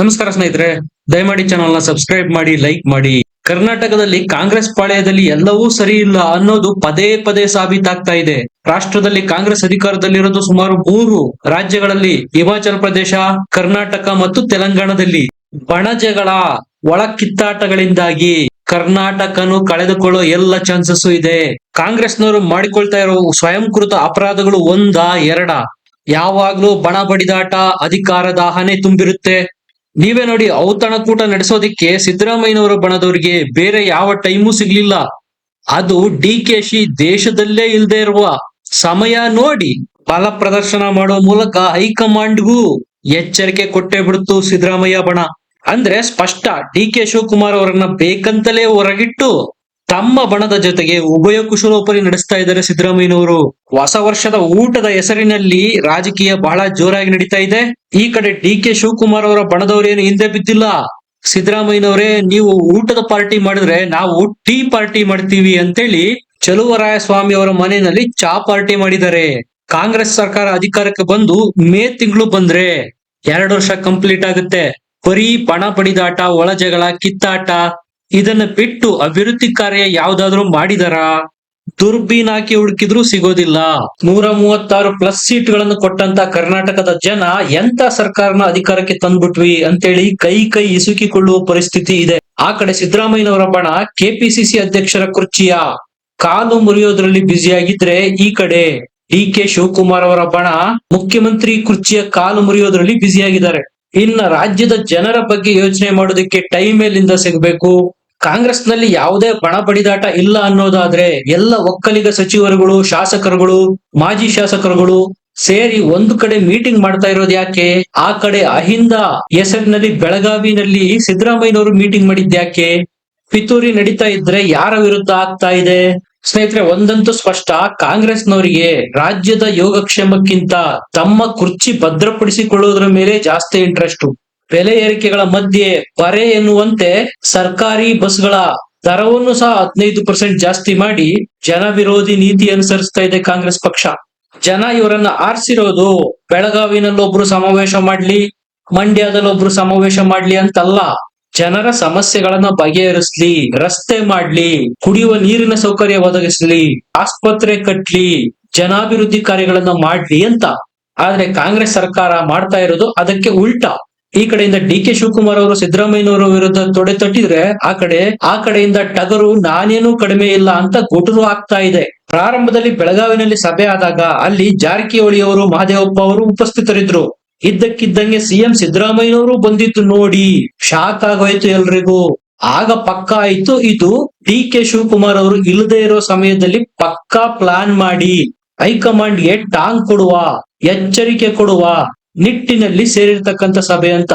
ನಮಸ್ಕಾರ ಸ್ನೇಹಿತರೆ, ದಯಮಾಡಿ ಚಾನಲ್ನ ಸಬ್ಸ್ಕ್ರೈಬ್ ಮಾಡಿ ಲೈಕ್ ಮಾಡಿ. ಕರ್ನಾಟಕದಲ್ಲಿ ಕಾಂಗ್ರೆಸ್ ಪಾಳ್ಯದಲ್ಲಿ ಎಲ್ಲವೂ ಸರಿ ಇಲ್ಲ ಅನ್ನೋದು ಪದೇ ಪದೇ ಸಾಬೀತಾಗ್ತಾ ಇದೆ. ರಾಷ್ಟ್ರದಲ್ಲಿ ಕಾಂಗ್ರೆಸ್ ಅಧಿಕಾರದಲ್ಲಿರೋದು ಸುಮಾರು ಮೂರು ರಾಜ್ಯಗಳಲ್ಲಿ, ಹಿಮಾಚಲ ಪ್ರದೇಶ, ಕರ್ನಾಟಕ ಮತ್ತು ತೆಲಂಗಾಣದಲ್ಲಿ. ಬಣಜಗಳ ಒಳ ಕಿತ್ತಾಟಗಳಿಂದಾಗಿ ಕರ್ನಾಟಕನು ಕಳೆದುಕೊಳ್ಳೋ ಎಲ್ಲ ಚಾನ್ಸಸ್ ಇದೆ. ಕಾಂಗ್ರೆಸ್ನವರು ಮಾಡಿಕೊಳ್ತಾ ಇರೋ ಸ್ವಯಂಕೃತ ಅಪರಾಧಗಳು ಒಂದ ಎರಡ. ಯಾವಾಗ್ಲೂ ಬಣ ಬಡಿದಾಟ ಅಧಿಕಾರದ ಹನೆ ತುಂಬಿರುತ್ತೆ. ನೀವೇ ನೋಡಿ ಔತಣಕೂಟ ನಡೆಸೋದಿಕ್ಕೆ ಸಿದ್ದರಾಮಯ್ಯನವರ ಬಣದವರಿಗೆ ಬೇರೆ ಯಾವ ಟೈಮು ಸಿಗ್ಲಿಲ್ಲ. ಅದು ಡಿ ಕೆ ಶಿ ದೇಶದಲ್ಲೇ ಇಲ್ದೇ ಇರುವ ಸಮಯ ನೋಡಿ. ಬಲ ಪ್ರದರ್ಶನ ಮಾಡೋ ಮೂಲಕ ಹೈಕಮಾಂಡ್ಗೂ ಎಚ್ಚರಿಕೆ ಕೊಟ್ಟೆ ಬಿಡ್ತು ಸಿದ್ದರಾಮಯ್ಯ ಬಣ. ಅಂದ್ರೆ ಸ್ಪಷ್ಟ ಡಿ ಕೆ ಶಿವಕುಮಾರ್ ಅವರನ್ನ ಬೇಕಂತಲೇ ಹೊರಗಿಟ್ಟು ತಮ್ಮ ಬಣದ ಜೊತೆಗೆ ಉಭಯ ಕುಶಲೋಪರಿ ನಡೆಸ್ತಾ ಇದ್ದಾರೆ ಸಿದ್ದರಾಮಯ್ಯನವರು. ಹೊಸ ವರ್ಷದ ಊಟದ ಹೆಸರಿನಲ್ಲಿ ರಾಜಕೀಯ ಬಹಳ ಜೋರಾಗಿ ನಡೀತಾ ಇದೆ. ಈ ಕಡೆ ಡಿ ಕೆ ಶಿವಕುಮಾರ್ ಅವರ ಬಣದವರೇನು ಹಿಂದೆ ಬಿದ್ದಿಲ್ಲ. ಸಿದ್ದರಾಮಯ್ಯನವರೇ, ನೀವು ಊಟದ ಪಾರ್ಟಿ ಮಾಡಿದ್ರೆ ನಾವು ಟೀ ಪಾರ್ಟಿ ಮಾಡ್ತೀವಿ ಅಂತೇಳಿ ಚಲುವರಾಯ ಸ್ವಾಮಿ ಅವರ ಮನೆಯಲ್ಲಿ ಚಾ ಪಾರ್ಟಿ ಮಾಡಿದ್ದಾರೆ. ಕಾಂಗ್ರೆಸ್ ಸರ್ಕಾರ ಅಧಿಕಾರಕ್ಕೆ ಬಂದು ಮೇ ತಿಂಗಳು ಬಂದ್ರೆ ಎರಡು ವರ್ಷ ಕಂಪ್ಲೀಟ್ ಆಗುತ್ತೆ. ಬರೀ ಪಣ ಪಡಿದಾಟ, ಒಳ ಜಗಳ, ಕಿತ್ತಾಟ ಇದನ್ನ ಬಿಟ್ಟು ಅಭಿವೃದ್ಧಿ ಕಾರ್ಯ ಯಾವ್ದಾದ್ರು ಮಾಡಿದಾರಾ? ದುರ್ಬೀನ್ ಹಾಕಿ ಹುಡುಕಿದ್ರು ಸಿಗೋದಿಲ್ಲ. ನೂರ ಮೂವತ್ತಾರು ಪ್ಲಸ್ ಸೀಟ್ಗಳನ್ನು ಕೊಟ್ಟಂತ ಕರ್ನಾಟಕದ ಜನ ಎಂತ ಸರ್ಕಾರನ ಅಧಿಕಾರಕ್ಕೆ ತಂದ್ಬಿಟ್ವಿ ಅಂತೇಳಿ ಕೈ ಕೈ ಇಸುಕಿಕೊಳ್ಳುವ ಪರಿಸ್ಥಿತಿ ಇದೆ. ಆ ಕಡೆ ಸಿದ್ದರಾಮಯ್ಯನವರ ಬಣ ಕೆಪಿಸಿಸಿ ಅಧ್ಯಕ್ಷರ ಕುರ್ಚಿಯ ಕಾಲು ಮುರಿಯೋದ್ರಲ್ಲಿ ಬ್ಯುಸಿಯಾಗಿದ್ರೆ ಈ ಕಡೆ ಡಿ ಕೆ ಶಿವಕುಮಾರ್ ಅವರ ಬಣ ಮುಖ್ಯಮಂತ್ರಿ ಕುರ್ಚಿಯ ಕಾಲು ಮುರಿಯೋದ್ರಲ್ಲಿ ಬ್ಯುಸಿಯಾಗಿದ್ದಾರೆ ಇನ್ನ ರಾಜ್ಯದ ಜನರ ಬಗ್ಗೆ ಯೋಚನೆ ಮಾಡೋದಕ್ಕೆ ಟೈಮ್ ಎಲ್ಲಿಂದ ಸಿಗಬೇಕು? ಕಾಂಗ್ರೆಸ್ನಲ್ಲಿ ಯಾವುದೇ ಪಣ ಬಡಿದಾಟ ಇಲ್ಲ ಅನ್ನೋದಾದ್ರೆ ಎಲ್ಲ ಒಕ್ಕಲಿಗ ಸಚಿವರುಗಳು, ಶಾಸಕರುಗಳು, ಮಾಜಿ ಶಾಸಕರುಗಳು ಸೇರಿ ಒಂದು ಕಡೆ ಮೀಟಿಂಗ್ ಮಾಡ್ತಾ ಇರೋದು ಯಾಕೆ? ಆ ಕಡೆ ಅಹಿಂದ ಹೆಸರಿನಲ್ಲಿ ಬೆಳಗಾವಿನಲ್ಲಿ ಸಿದ್ದರಾಮಯ್ಯನವರು ಮೀಟಿಂಗ್ ಮಾಡಿದ್ಯಾಕೆ ಪಿತೂರಿ ನಡೀತಾ ಇದ್ರೆ ಯಾರ ವಿರುದ್ಧ ಆಗ್ತಾ ಇದೆ? ಸ್ನೇಹಿತರೆ, ಒಂದಂತೂ ಸ್ಪಷ್ಟ. ಕಾಂಗ್ರೆಸ್ನವರಿಗೆ ರಾಜ್ಯದ ಯೋಗಕ್ಷೇಮಕ್ಕಿಂತ ತಮ್ಮ ಕುರ್ಚಿ ಭದ್ರಪಡಿಸಿಕೊಳ್ಳುವುದರ ಮೇಲೆ ಜಾಸ್ತಿ ಇಂಟ್ರೆಸ್ಟ್ ಬೆಲೆ ಏರಿಕೆಗಳ ಮಧ್ಯೆ ಪರೆ ಎನ್ನುವಂತೆ ಸರ್ಕಾರಿ ಬಸ್ಗಳ ದರವನ್ನು ಸಹ ಹದಿನೈದು ಪರ್ಸೆಂಟ್ ಜಾಸ್ತಿ ಮಾಡಿ ಜನ ವಿರೋಧಿ ನೀತಿ ಅನುಸರಿಸ್ತಾ ಇದೆ ಕಾಂಗ್ರೆಸ್ ಪಕ್ಷ. ಜನ ಇವರನ್ನ ಆರಿಸಿರೋದು ಬೆಳಗಾವಿನಲ್ಲೊಬ್ರು ಸಮಾವೇಶ ಮಾಡ್ಲಿ, ಮಂಡ್ಯದಲ್ಲೊಬ್ರು ಸಮಾವೇಶ ಮಾಡ್ಲಿ ಅಂತಲ್ಲ. ಜನರ ಸಮಸ್ಯೆಗಳನ್ನ ಬಗೆಹರಿಸ್ಲಿ, ರಸ್ತೆ ಮಾಡ್ಲಿ, ಕುಡಿಯುವ ನೀರಿನ ಸೌಕರ್ಯ ಒದಗಿಸ್ಲಿ, ಆಸ್ಪತ್ರೆ ಕಟ್ಲಿ, ಜನಾಭಿವೃದ್ಧಿ ಕಾರ್ಯಗಳನ್ನ ಮಾಡ್ಲಿ ಅಂತ. ಆದ್ರೆ ಕಾಂಗ್ರೆಸ್ ಸರ್ಕಾರ ಮಾಡ್ತಾ ಇರೋದು ಅದಕ್ಕೆ ಉಲ್ಟಾ. ಈ ಕಡೆಯಿಂದ ಡಿ ಕೆ ಶಿವಕುಮಾರ್ ಅವರು, ಸಿದ್ದರಾಮಯ್ಯನವರ ವಿರುದ್ಧ ತೊಡೆ ತಟ್ಟಿದ್ರೆ ಆ ಕಡೆ, ಆ ಕಡೆಯಿಂದ ಟಗರು ನಾನೇನು ಕಡಿಮೆ ಇಲ್ಲ ಅಂತ ಗುಟುರು ಆಗ್ತಾ ಇದೆ. ಪ್ರಾರಂಭದಲ್ಲಿ ಬೆಳಗಾವಿನಲ್ಲಿ ಸಭೆ ಆದಾಗ ಅಲ್ಲಿ ಜಾರಕಿಹೊಳಿ ಅವರು ಮಹದೇವಪ್ಪ ಅವರು ಉಪಸ್ಥಿತರಿದ್ರು. ಇದ್ದಕ್ಕಿದ್ದಂಗೆ ಸಿಎಂ ಸಿದ್ದರಾಮಯ್ಯನವರು ಬಂದಿದ್ದು ನೋಡಿ. ಶಾಕ್ ಆಗೋಯ್ತು ಎಲ್ರಿಗೂ. ಆಗ ಪಕ್ಕ ಆಯ್ತು. ಇದು ಡಿ ಕೆ ಶಿವಕುಮಾರ್ ಅವರು ಇಲ್ಲದೆ ಇರೋ ಸಮಯದಲ್ಲಿ ಪಕ್ಕಾ ಪ್ಲಾನ್ ಮಾಡಿ. ಹೈಕಮಾಂಡ್ಗೆ ಟಾಂಗ್ ಕೊಡುವ, ಎಚ್ಚರಿಕೆ ಕೊಡುವ ನಿಟ್ಟಿನಲ್ಲಿ ಸೇರಿರ್ತಕ್ಕಂಥ ಸಭೆ ಅಂತ.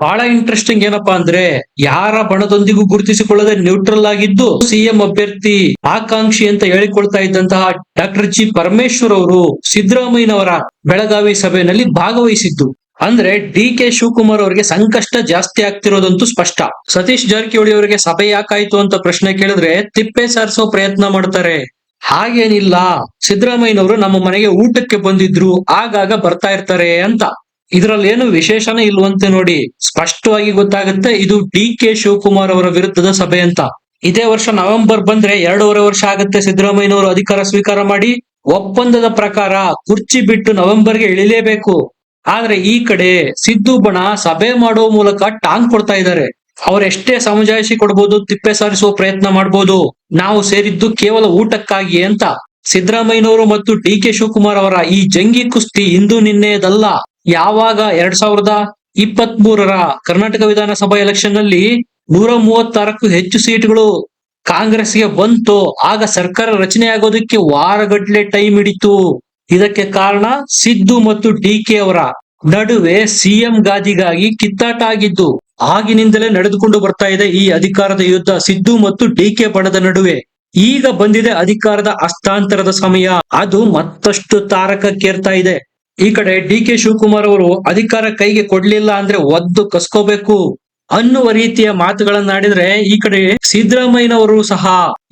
ಬಹಳ ಇಂಟ್ರೆಸ್ಟಿಂಗ್ ಏನಪ್ಪಾ ಅಂದ್ರೆ ಯಾರ ಬಣದೊಂದಿಗೂ ಗುರುತಿಸಿಕೊಳ್ಳದೆ ನ್ಯೂಟ್ರಲ್ ಆಗಿದ್ದು ಸಿಎಂ ಅಭ್ಯರ್ಥಿ ಆಕಾಂಕ್ಷಿ ಅಂತ ಹೇಳಿಕೊಳ್ತಾ ಇದ್ದಂತಹ ಡಾಕ್ಟರ್ ಜಿ ಪರಮೇಶ್ವರ್ ಅವರು ಸಿದ್ದರಾಮಯ್ಯನವರ ಬೆಳಗಾವಿ ಸಭೆಯಲ್ಲಿ ಭಾಗವಹಿಸಿದ್ದು. ಅಂದ್ರೆ ಡಿ ಕೆ ಶಿವಕುಮಾರ್ ಅವರಿಗೆ ಸಂಕಷ್ಟ ಜಾಸ್ತಿ ಆಗ್ತಿರೋದಂತೂ ಸ್ಪಷ್ಟ. ಸತೀಶ್ ಜಾರಕಿಹೊಳಿ ಅವರಿಗೆ ಸಭೆ ಯಾಕಾಯ್ತು ಅಂತ ಪ್ರಶ್ನೆ ಕೇಳಿದ್ರೆ ತಿಪ್ಪೆ ಸಾರಿಸೋ ಪ್ರಯತ್ನ ಮಾಡ್ತಾರೆ. ಹಾಗೇನಿಲ್ಲ, ಸಿದ್ದರಾಮಯ್ಯನವರು ನಮ್ಮ ಮನೆಗೆ ಊಟಕ್ಕೆ ಬಂದಿದ್ರು, ಆಗಾಗ ಬರ್ತಾ ಇರ್ತಾರೆ ಅಂತ. ಇದ್ರಲ್ಲಿ ಏನು ವಿಶೇಷನೇ ಇಲ್ವಂತೆ ನೋಡಿ, ಸ್ಪಷ್ಟವಾಗಿ ಗೊತ್ತಾಗುತ್ತೆ ಇದು ಡಿ ಕೆ ಶಿವಕುಮಾರ್ ಅವರ ವಿರುದ್ಧದ ಸಭೆ ಅಂತ. ಇದೇ ವರ್ಷ ನವೆಂಬರ್ ಬಂದ್ರೆ ಎರಡೂವರೆ ವರ್ಷ ಆಗುತ್ತೆ ಸಿದ್ದರಾಮಯ್ಯನವರು ಅಧಿಕಾರ ಸ್ವೀಕಾರ ಮಾಡಿ, ಒಪ್ಪಂದದ ಪ್ರಕಾರ ಕುರ್ಚಿ ಬಿಟ್ಟು ನವೆಂಬರ್ಗೆ ಇಳಿಲೇಬೇಕು. ಆದ್ರೆ ಈ ಕಡೆ ಸಿದ್ದು ಬಣ ಸಭೆ ಮಾಡುವ ಮೂಲಕ ಟಾಂಗ್ ಕೊಡ್ತಾ ಇದ್ದಾರೆ. ಅವರೆಷ್ಟೇ ಸಮಜಾಯಿಸಿ ಕೊಡ್ಬೋದು, ತಿಪ್ಪೆ ಸಾರಿಸುವ ಪ್ರಯತ್ನ ಮಾಡ್ಬೋದು, ನಾವು ಸೇರಿದ್ದು ಕೇವಲ ಊಟಕ್ಕಾಗಿ ಅಂತ. ಸಿದ್ದರಾಮಯ್ಯನವರು ಮತ್ತು ಡಿ ಕೆ ಶಿವಕುಮಾರ್ ಅವರ ಈ ಜಂಗಿ ಕುಸ್ತಿ ಇಂದು ನಿನ್ನೆದಲ್ಲ ಯಾವಾಗ ಎರಡ್ ಸಾವಿರದ ಇಪ್ಪತ್ತ್ ಮೂರರ ಕರ್ನಾಟಕ ವಿಧಾನಸಭಾ ಎಲೆಕ್ಷನ್ನಲ್ಲಿ ನೂರ ಮೂವತ್ತಾರಕ್ಕೂ ಹೆಚ್ಚು ಸೀಟ್ಗಳು ಕಾಂಗ್ರೆಸ್ಗೆ ಬಂತು, ಆಗ ಸರ್ಕಾರ ರಚನೆ ಆಗೋದಕ್ಕೆ ವಾರಗಟ್ಲೆ ಟೈಮ್ ಹಿಡಿತು. ಇದಕ್ಕೆ ಕಾರಣ ಸಿದ್ದು ಮತ್ತು ಡಿ ಕೆ ಅವರ ನಡುವೆ ಸಿಎಂ ಗಾದಿಗಾಗಿ ಕಿತ್ತಾಟ ಆಗಿದ್ದು, ಆಗಿನಿಂದಲೇ ನಡೆದುಕೊಂಡು ಬರ್ತಾ ಇದೆ ಈ ಅಧಿಕಾರದ ಯುದ್ಧ ಸಿದ್ದು ಮತ್ತು ಡಿ ಕೆ ಬಣದ ನಡುವೆ. ಈಗ ಬಂದಿದೆ ಅಧಿಕಾರದ ಹಸ್ತಾಂತರದ ಸಮಯ. ಅದು ಮತ್ತಷ್ಟು ತಾರಕಕ್ಕೇರ್ತಾ ಇದೆ. ಈ ಕಡೆ ಡಿ ಕೆ ಶಿವಕುಮಾರ್ ಅವರು ಅಧಿಕಾರ ಕೈಗೆ ಕೊಡ್ಲಿಲ್ಲ ಅಂದ್ರೆ ಒದ್ದು ಕಸ್ಕೋಬೇಕು ಅನ್ನುವ ರೀತಿಯ ಮಾತುಗಳನ್ನಾಡಿದ್ರೆ ಈ ಕಡೆ ಸಿದ್ದರಾಮಯ್ಯನವರು ಸಹ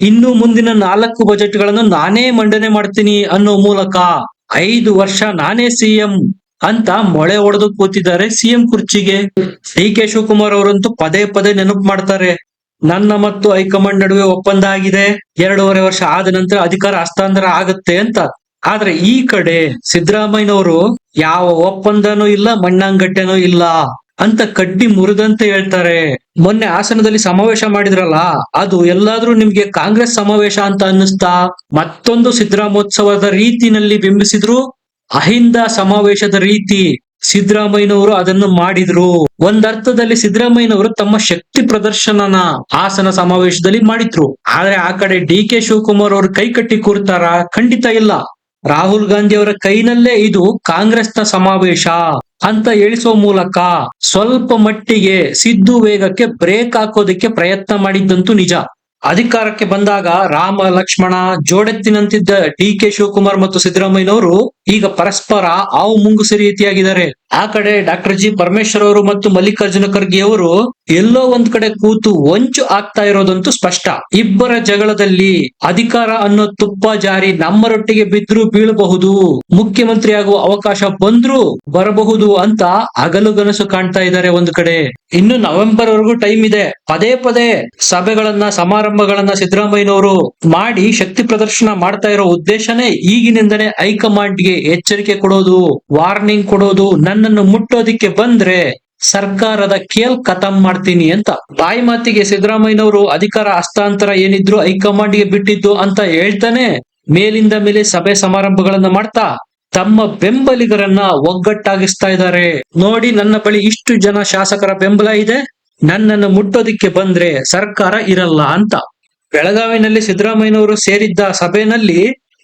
ಇನ್ನು ಮುಂದಿನ ನಾಲ್ಕು ಬಜೆಟ್ಗಳನ್ನು ನಾನೇ ಮಂಡನೆ ಮಾಡ್ತೀನಿ ಅನ್ನೋ ಮೂಲಕ ಐದು ವರ್ಷ ನಾನೇ ಸಿಎಂ ಅಂತ ಮೊಳೆ ಹೊಡೆದು ಕೂತಿದ್ದಾರೆ ಸಿಎಂ ಕುರ್ಚಿಗೆ. ಡಿ ಕೆ ಶಿವಕುಮಾರ್ ಅವರಂತೂ ಪದೇ ಪದೇ ನೆನಪು ಮಾಡ್ತಾರೆ, ನನ್ನ ಮತ್ತು ಹೈಕಮಾಂಡ್ ನಡುವೆ ಒಪ್ಪಂದ ಆಗಿದೆ, ಎರಡೂವರೆ ವರ್ಷ ಆದ ನಂತರ ಅಧಿಕಾರ ಹಸ್ತಾಂತರ ಆಗುತ್ತೆ ಅಂತ. ಆದ್ರೆ ಈ ಕಡೆ ಸಿದ್ದರಾಮಯ್ಯನವರು ಯಾವ ಒಪ್ಪಂದನೂ ಇಲ್ಲ, ಮಣ್ಣಂಗಟ್ಟೆನೂ ಇಲ್ಲ ಅಂತ ಕಡ್ಡಿ ಮುರಿದಂತೆ ಹೇಳ್ತಾರೆ. ಮೊನ್ನೆ ಹಾಸನದಲ್ಲಿ ಸಮಾವೇಶ ಮಾಡಿದ್ರಲ್ಲ, ಅದು ಎಲ್ಲಾದ್ರೂ ನಿಮ್ಗೆ ಕಾಂಗ್ರೆಸ್ ಸಮಾವೇಶ ಅಂತ ಅನ್ನಿಸ್ತಾ, ಮತ್ತೊಂದು ಸಿದ್ದರಾಮೋತ್ಸವದ ರೀತಿನಲ್ಲಿ ಬಿಂಬಿಸಿದ್ರು, ಅಹಿಂದ ಸಮಾವೇಶದ ರೀತಿ ಸಿದ್ದರಾಮಯ್ಯನವರು ಅದನ್ನು ಮಾಡಿದ್ರು. ಒಂದರ್ಥದಲ್ಲಿ ಸಿದ್ದರಾಮಯ್ಯನವರು ತಮ್ಮ ಶಕ್ತಿ ಪ್ರದರ್ಶನನ ಹಾಸನ ಸಮಾವೇಶದಲ್ಲಿ ಮಾಡಿದ್ರು. ಆದ್ರೆ ಆ ಕಡೆ ಡಿ ಕೆ ಶಿವಕುಮಾರ್ ಅವರು ಕೈ ಕಟ್ಟಿ ಕೂರ್ತಾರ? ಖಂಡಿತ ಇಲ್ಲ. ರಾಹುಲ್ ಗಾಂಧಿ ಅವರ ಕೈನಲ್ಲೇ ಇದು ಕಾಂಗ್ರೆಸ್ನ ಸಮಾವೇಶ ಅಂತ ಹೇಳಿಸುವ ಮೂಲಕ ಸ್ವಲ್ಪ ಮಟ್ಟಿಗೆ ಸಿದ್ದು ವೇಗಕ್ಕೆ ಬ್ರೇಕ್ ಹಾಕೋದಕ್ಕೆ ಪ್ರಯತ್ನ ಮಾಡಿದ್ದಂತೂ ನಿಜ. ಅಧಿಕಾರಕ್ಕೆ ಬಂದಾಗ ರಾಮ, ಲಕ್ಷ್ಮಣ, ಜೋಡೆತ್ತಿನಂತಿದ್ದ ಡಿ ಕೆ ಶಿವಕುಮಾರ್ ಮತ್ತು ಸಿದ್ದರಾಮಯ್ಯನವರು ಈಗ ಪರಸ್ಪರ ಹಾವು ಮುಂಗುಸಿ ರೀತಿಯಾಗಿದ್ದಾರೆ. ಆ ಕಡೆ ಡಾಕ್ಟರ್ ಜಿ ಪರಮೇಶ್ವರ್ ಅವರು ಮತ್ತು ಮಲ್ಲಿಕಾರ್ಜುನ ಖರ್ಗೆ ಅವರು ಎಲ್ಲೋ ಒಂದ್ ಕಡೆ ಕೂತು ಒಂಚು ಆಗ್ತಾ ಇರೋದಂತೂ ಸ್ಪಷ್ಟ. ಇಬ್ಬರ ಜಗಳದಲ್ಲಿ ಅಧಿಕಾರ ಅನ್ನೋ ತುಪ್ಪ ಜಾರಿ ನಮ್ಮರೊಟ್ಟಿಗೆ ಬಿದ್ರು ಬೀಳಬಹುದು. ಮುಖ್ಯಮಂತ್ರಿ ಆಗುವ ಅವಕಾಶ ಬಂದ್ರೂ ಬರಬಹುದು ಅಂತ ಹಗಲುಗನಸು ಕಾಣ್ತಾ ಇದ್ದಾರೆ ಒಂದು ಕಡೆ. ಇನ್ನು ನವೆಂಬರ್ ವರೆಗೂ ಟೈಮ್ ಇದೆ. ಪದೇ ಪದೇ ಸಭೆಗಳನ್ನ, ಸಮಾರಂಭಗಳನ್ನ ಸಿದ್ದರಾಮಯ್ಯನವರು ಮಾಡಿ ಶಕ್ತಿ ಪ್ರದರ್ಶನ ಮಾಡ್ತಾ ಇರೋ ಉದ್ದೇಶನೇ ಈಗಿನಿಂದನೇ ಹೈಕಮಾಂಡ್ಗೆ ಎಚ್ಚರಿಕೆ ಕೊಡೋದು, ವಾರ್ನಿಂಗ್ ಕೊಡೋದು ನನ್ನನ್ನು ಮುಟ್ಟೋದಿಕ್ಕೆ ಬಂದ್ರೆ ಸರ್ಕಾರದ ಕೇಲ್ ಖತಮ್ ಮಾಡ್ತೀನಿ ಅಂತ. ಬಾಯಿ ಮಾತಿಗೆ ಸಿದ್ದರಾಮಯ್ಯನವರು ಅಧಿಕಾರ ಹಸ್ತಾಂತರ ಏನಿದ್ರು ಹೈಕಮಾಂಡ್ಗೆ ಬಿಟ್ಟಿದ್ದು ಅಂತ ಹೇಳ್ತಾನೆ, ಮೇಲಿಂದ ಮೇಲೆ ಸಭೆ ಸಮಾರಂಭಗಳನ್ನ ಮಾಡ್ತಾ ತಮ್ಮ ಬೆಂಬಲಿಗರನ್ನ ಒಗ್ಗಟ್ಟಾಗಿಸ್ತಾ ಇದ್ದಾರೆ. ನೋಡಿ ನನ್ನ ಬಳಿ ಇಷ್ಟು ಜನ ಶಾಸಕರ ಬೆಂಬಲ ಇದೆ, ನನ್ನನ್ನು ಮುಟ್ಟೋದಿಕ್ಕೆ ಬಂದ್ರೆ ಸರ್ಕಾರ ಇರಲ್ಲ ಅಂತ. ಬೆಳಗಾವಿನಲ್ಲಿ ಸಿದ್ದರಾಮಯ್ಯನವರು ಸೇರಿದ್ದ ಸಭೆಯಲ್ಲಿ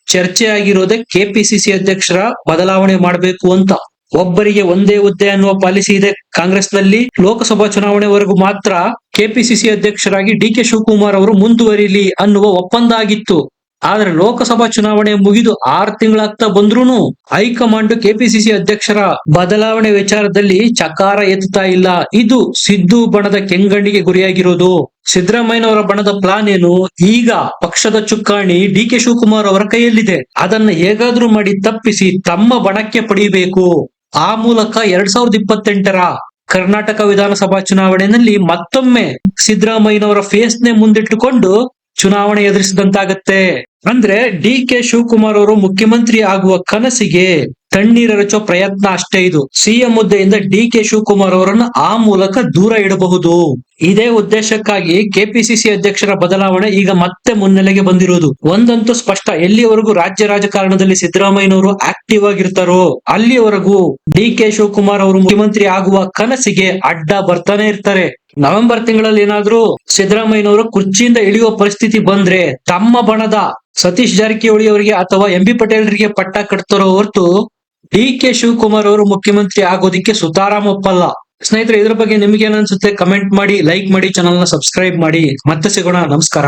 ಚರ್ಚೆ ಆಗಿರೋದೇ ಕೆಪಿಸಿಸಿ ಅಧ್ಯಕ್ಷರ ಬದಲಾವಣೆ ಮಾಡಬೇಕು ಅಂತ. ಒಬ್ಬರಿಗೆ ಒಂದೇ ಹುದ್ದೆ ಅನ್ನುವ ಪಾಲಿಸಿ ಇದೆ ಕಾಂಗ್ರೆಸ್ನಲ್ಲಿ. ಲೋಕಸಭಾ ಚುನಾವಣೆವರೆಗೂ ಮಾತ್ರ ಕೆಪಿಸಿಸಿ ಅಧ್ಯಕ್ಷರಾಗಿ ಡಿ ಕೆ ಶಿವಕುಮಾರ್ ಅವರು ಮುಂದುವರಿಲಿ ಅನ್ನುವ ಒಪ್ಪಂದ ಆಗಿತ್ತು. ಆದ್ರೆ ಲೋಕಸಭಾ ಚುನಾವಣೆ ಮುಗಿದು ಆರು ತಿಂಗಳಾಗ್ತಾ ಬಂದ್ರೂನು ಹೈಕಮಾಂಡ್ ಕೆಪಿಸಿಸಿ ಅಧ್ಯಕ್ಷರ ಬದಲಾವಣೆ ವಿಚಾರದಲ್ಲಿ ಚಕಾರ ಎತ್ತುತ್ತಾ ಇಲ್ಲ. ಇದು ಸಿದ್ದು ಬಣದ ಕೆಂಗಣ್ಣಿಗೆ ಗುರಿಯಾಗಿರೋದು. ಸಿದ್ದರಾಮಯ್ಯನವರ ಬಣದ ಪ್ಲಾನ್ ಏನು? ಈಗ ಪಕ್ಷದ ಚುಕ್ಕಾಣಿ ಡಿ ಕೆ ಶಿವಕುಮಾರ್ ಅವರ ಕೈಯಲ್ಲಿದೆ. ಅದನ್ನ ಹೇಗಾದ್ರೂ ಮಾಡಿ ತಪ್ಪಿಸಿ ತಮ್ಮ ಬಣಕ್ಕೆ ಪಡೆಯಬೇಕು. ಆ ಮೂಲಕ ಎರಡ್ ಸಾವಿರದ ಇಪ್ಪತ್ತೆಂಟರ ಕರ್ನಾಟಕ ವಿಧಾನಸಭಾ ಚುನಾವಣೆಯಲ್ಲಿ ಮತ್ತೊಮ್ಮೆ ಸಿದ್ದರಾಮಯ್ಯನವರ ಫೇಸ್ ನೇ ಮುಂದಿಟ್ಟುಕೊಂಡು ಚುನಾವಣೆ ಎದುರಿಸಿದಂತಾಗತ್ತೆ. ಅಂದ್ರೆ ಡಿ ಕೆ ಶಿವಕುಮಾರ್ ಅವರು ಮುಖ್ಯಮಂತ್ರಿ ಆಗುವ ಕನಸಿಗೆ ತಣ್ಣೀರೆರಚೋ ಪ್ರಯತ್ನ ಅಷ್ಟೇ ಇದು. ಸಿಎಂ ಹುದ್ದೆಯಿಂದ ಡಿ ಕೆ ಶಿವಕುಮಾರ್ ಅವರನ್ನು ಆ ಮೂಲಕ ದೂರ ಇಡಬಹುದು. ಇದೇ ಉದ್ದೇಶಕ್ಕಾಗಿ ಕೆಪಿಸಿಸಿ ಅಧ್ಯಕ್ಷರ ಬದಲಾವಣೆ ಈಗ ಮತ್ತೆ ಮುನ್ನೆಲೆಗೆ ಬಂದಿರೋದು. ಒಂದಂತೂ ಸ್ಪಷ್ಟ, ಎಲ್ಲಿವರೆಗೂ ರಾಜ್ಯ ರಾಜಕಾರಣದಲ್ಲಿ ಸಿದ್ದರಾಮಯ್ಯನವರು ಆಕ್ಟಿವ್ ಆಗಿರ್ತಾರೋ, ಅಲ್ಲಿವರೆಗೂ ಡಿ ಕೆ ಶಿವಕುಮಾರ್ ಅವರು ಮುಖ್ಯಮಂತ್ರಿ ಆಗುವ ಕನಸಿಗೆ ಅಡ್ಡ ಬರ್ತಾನೆ ಇರ್ತಾರೆ. ನವೆಂಬರ್ ತಿಂಗಳಲ್ಲಿ ಏನಾದ್ರೂ ಸಿದ್ದರಾಮಯ್ಯನವರು ಕುರ್ಚಿಯಿಂದ ಇಳಿಯುವ ಪರಿಸ್ಥಿತಿ ಬಂದ್ರೆ ತಮ್ಮ ಬಣದ ಸತೀಶ್ ಜಾರಕಿಹೊಳಿ ಅವರಿಗೆ ಅಥವಾ ಎಂ ಬಿ ಪಟೇಲ್ರಿಗೆ ಪಟ್ಟ ಕಟ್ತಾರೋ ಹೊರತು ಡಿ ಕೆ ಶಿವಕುಮಾರ್ ಅವರು ಮುಖ್ಯಮಂತ್ರಿ ಆಗೋದಿಕ್ಕೆ ಸುತಾರಾಮ್ ಒಪ್ಪಲ್ಲ. ಸ್ನೇಹಿತರೆ, ಇದ್ರ ಬಗ್ಗೆ ನಿಮ್ಗೆ ಅನ್ಸುತ್ತೆ? ಕಮೆಂಟ್ ಮಾಡಿ ಲೈಕ್ ಮಾಡಿ ಚಾನಲ್ನ ಸಬ್ಸ್ಕ್ರೈಬ್ ಮಾಡಿ. ಮತ್ತೆ ಸಿಗೋಣ. ನಮಸ್ಕಾರ.